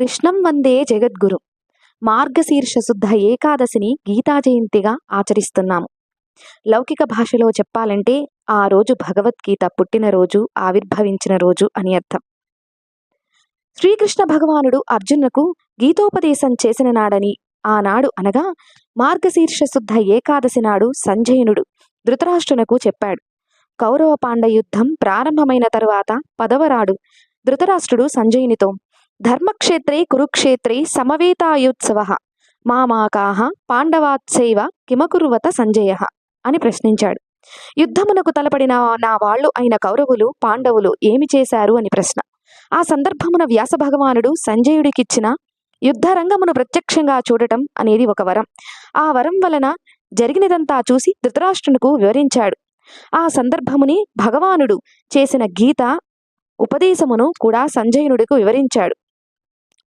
కృష్ణం వందే జగద్గురు. మార్గశీర్ష శుద్ధ ఏకాదశిని గీతా జయంతిగా ఆచరిస్తున్నాము. లౌకిక భాషలో చెప్పాలంటే ఆ రోజు భగవద్గీత పుట్టినరోజు ఆవిర్భవించిన రోజు అని అర్థం. శ్రీకృష్ణ భగవానుడు అర్జునుకు గీతోపదేశం చేసిన నాడని ఆనాడు అనగా మార్గశీర్ష శుద్ధ ఏకాదశి నాడు సంజయునుడు ధృతరాష్ట్రునకు చెప్పాడు. కౌరవ పాండ యుద్ధం ప్రారంభమైన తరువాత పదవరాడు ధృతరాష్ట్రుడు సంజయునితో ధర్మక్షేత్రే కురుక్షేత్రే సమవేతాయుత్సవ మామాకాహ పాండవాత్సైవ కిమకురువత సంజయ అని ప్రశ్నించాడు. యుద్ధమునకు తలపడిన నా వాళ్ళు అయిన కౌరవులు పాండవులు ఏమి చేశారు అని ప్రశ్న. ఆ సందర్భమున వ్యాస భగవానుడు సంజయుడికిచ్చిన యుద్ధ రంగమును ప్రత్యక్షంగా చూడటం అనేది ఒక వరం. ఆ వరం వలన జరిగినదంతా చూసి ధృతరాష్ట్రునకు వివరించాడు. ఆ సందర్భముని భగవానుడు చేసిన గీత ఉపదేశమును కూడా సంజయునుడికి వివరించాడు.